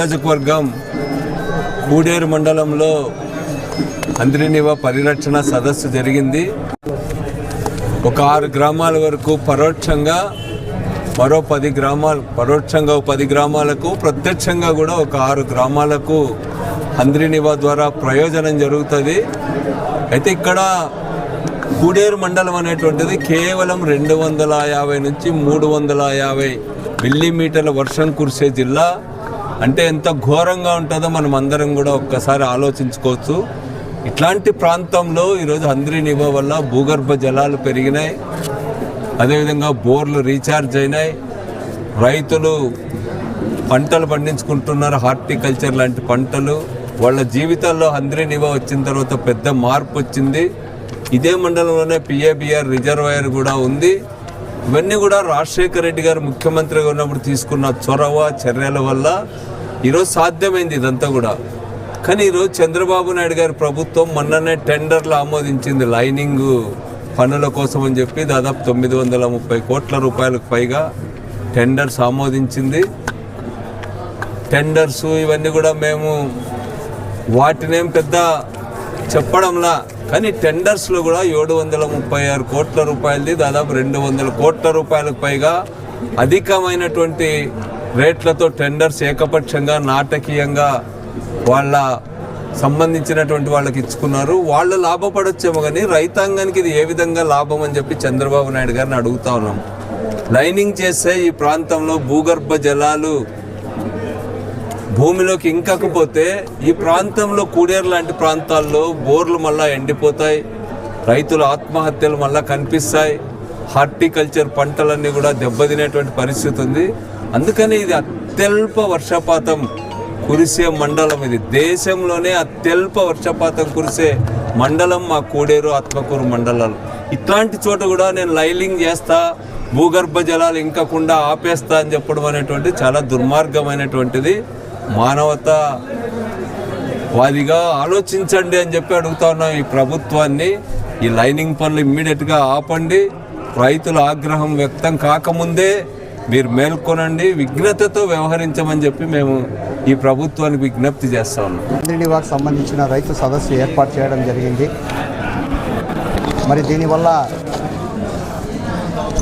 నియోజకవర్గం కూడేరు మండలంలో అంద్రినివ పరిరక్షణ సదస్సు జరిగింది. ఒక ఆరు గ్రామాల వరకు పరోక్షంగా మరో పది గ్రామాలు పరోక్షంగా పది గ్రామాలకు ప్రత్యక్షంగా కూడా ఒక ఆరు గ్రామాలకు అంద్రినివా ద్వారా ప్రయోజనం జరుగుతుంది. అయితే ఇక్కడ కూడేరు మండలం అనేటువంటిది కేవలం రెండు వందల యాభై నుంచి మూడు వందల యాభై మిల్లీమీటర్ల వర్షం కురిసే జిల్లా. అంటే ఎంత ఘోరంగా ఉంటుందో మనం అందరం కూడా ఒక్కసారి ఆలోచించుకోవచ్చు. ఇట్లాంటి ప్రాంతంలో ఈరోజు అంద్రినివ వల్ల భూగర్భ జలాలు పెరిగినాయి. అదేవిధంగా బోర్లు రీఛార్జ్ అయినాయి. రైతులు పంటలు పండించుకుంటున్నారు. హార్టికల్చర్ లాంటి పంటలు. వాళ్ళ జీవితాల్లో అంద్రినివ వచ్చిన తర్వాత పెద్ద మార్పు వచ్చింది. ఇదే మండలంలోనే పిఏబిఆర్ రిజర్వాయర్ కూడా ఉంది. ఇవన్నీ కూడా రాజశేఖర రెడ్డి గారు ముఖ్యమంత్రిగా ఉన్నప్పుడు తీసుకున్న చొరవ చర్యల వల్ల ఈరోజు సాధ్యమైంది ఇదంతా కూడా. కానీ ఈరోజు చంద్రబాబు నాయుడు గారి ప్రభుత్వం మొన్ననే టెండర్లు ఆమోదించింది. లైనింగ్ పనుల కోసం అని చెప్పి దాదాపు తొమ్మిది వందల ముప్పై కోట్ల రూపాయలకు పైగా టెండర్స్ ఆమోదించింది. టెండర్స్ ఇవన్నీ కూడా మేము వాటినేం పెద్ద చెప్పడంలా. కానీ టెండర్స్లో కూడా ఏడు వందల ముప్పై ఆరు కోట్ల రూపాయలది దాదాపు రెండు వందల కోట్ల రూపాయలకు పైగా అధికమైనటువంటి రేట్లతో టెండర్స్ ఏకపక్షంగా నాటకీయంగా వాళ్ళ సంబంధించినటువంటి వాళ్ళకి ఇచ్చుకున్నారు. వాళ్ళు లాభపడొచ్చేమో కానీ రైతాంగానికి ఇది ఏ విధంగా లాభం అని చెప్పి చంద్రబాబు నాయుడు గారిని అడుగుతా ఉన్నాం. లైనింగ్ చేస్తే ఈ ప్రాంతంలో భూగర్భ జలాలు భూమిలోకి ఇంకకపోతే ఈ ప్రాంతంలో కూడేరు లాంటి ప్రాంతాల్లో బోర్లు మళ్ళా ఎండిపోతాయి. రైతుల ఆత్మహత్యలు మళ్ళా కనిపిస్తాయి. హార్టికల్చర్ పంటలన్నీ కూడా దెబ్బతినేటువంటి పరిస్థితి ఉంది. అందుకని ఇది అత్యల్ప వర్షపాతం కురిసే మండలం ఇది. దేశంలోనే అత్యల్ప వర్షపాతం కురిసే మండలం మా కోడేరు ఆత్మకూరు మండలాలు. ఇట్లాంటి చోట కూడా నేను లైలింగ్ చేస్తా భూగర్భ జలాలు ఇంకకుండా ఆపేస్తా అని చెప్పడం అనేటువంటి చాలా దుర్మార్గమైనటువంటిది. మానవత వాదిగా ఆలోచించండి అని చెప్పి అడుగుతా ఉన్నాం ఈ ప్రభుత్వాన్ని. ఈ లైనింగ్ పనులు ఇమ్మీడియట్గా ఆపండి. రైతుల ఆగ్రహం వ్యక్తం కాకముందే మీరు మేల్కొనండి విఘ్నతతో వ్యవహరించమని చెప్పి మేము ఈ ప్రభుత్వానికి విజ్ఞప్తి చేస్తా ఉన్నాం. చంద్రనివాకు సంబంధించిన రైతు సదస్సు ఏర్పాటు చేయడం జరిగింది. మరి దీనివల్ల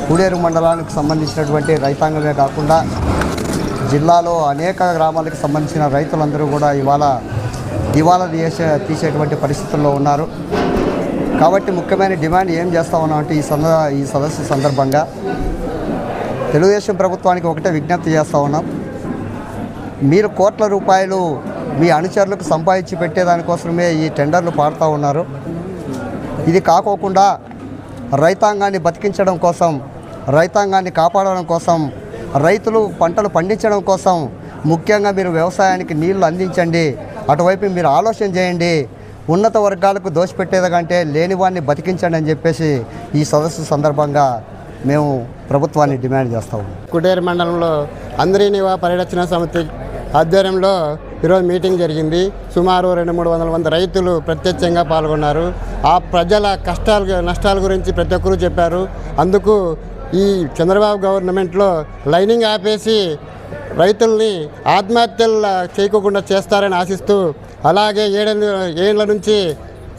కూడేరు మండలానికి సంబంధించినటువంటి రైతాంగమే కాకుండా జిల్లాలో అనేక గ్రామాలకు సంబంధించిన రైతులందరూ కూడా ఇవాళ దివాలా తీసే తీసేటువంటి పరిస్థితుల్లో ఉన్నారు. కాబట్టి ముఖ్యమైన డిమాండ్ ఏం చేస్తా ఉన్నామంటే ఈ సంద ఈ సదస్సు సందర్భంగా తెలుగుదేశం ప్రభుత్వానికి ఒకటే విజ్ఞప్తి చేస్తూ ఉన్నాం. మీరు కోట్ల రూపాయలు మీ అనుచరులకు సంపాదించి పెట్టేదానికోసమే ఈ టెండర్లు పాడుతూ ఉన్నారు. ఇది కాకోకుండా రైతాంగాన్ని బతికించడం కోసం రైతాంగాన్ని కాపాడడం కోసం రైతులు పంటలు పండించడం కోసం ముఖ్యంగా మీరు వ్యవసాయానికి నీళ్ళు అందించండి. అటువైపు మీరు ఆలోచన చేయండి. ఉన్నత వర్గాలకు దోషపెట్టేది కంటే లేనివాన్ని బతికించండి అని చెప్పేసి ఈ సదస్సు సందర్భంగా మేము ప్రభుత్వాన్ని డిమాండ్ చేస్తాము కుటేరు మండలంలో అందరినివా పరిరక్షణ సమితి ఆధ్వర్యంలో ఈరోజు మీటింగ్ జరిగింది. సుమారు రెండు మూడు వందల మంది రైతులు ప్రత్యక్షంగా పాల్గొన్నారు. ఆ ప్రజల కష్టాలు నష్టాల గురించి ప్రతి ఒక్కరూ చెప్పారు. అందుకు ఈ చంద్రబాబు గవర్నమెంట్లో లైనింగ్ ఆపేసి రైతుల్ని ఆత్మహత్యలు చేయకోకుండా చేస్తారని ఆశిస్తూ అలాగే ఏడెనిమిది ఏళ్ళ నుంచి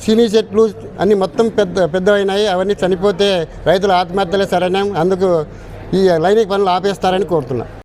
సినీ చెట్లు అన్ని మొత్తం పెద్ద పెద్దవైనాయి. అవన్నీ చనిపోతే రైతుల ఆత్మహత్యలే సరైన. అందుకు ఈ లైనింగ్ పనులు ఆపేస్తారని కోరుతున్నా.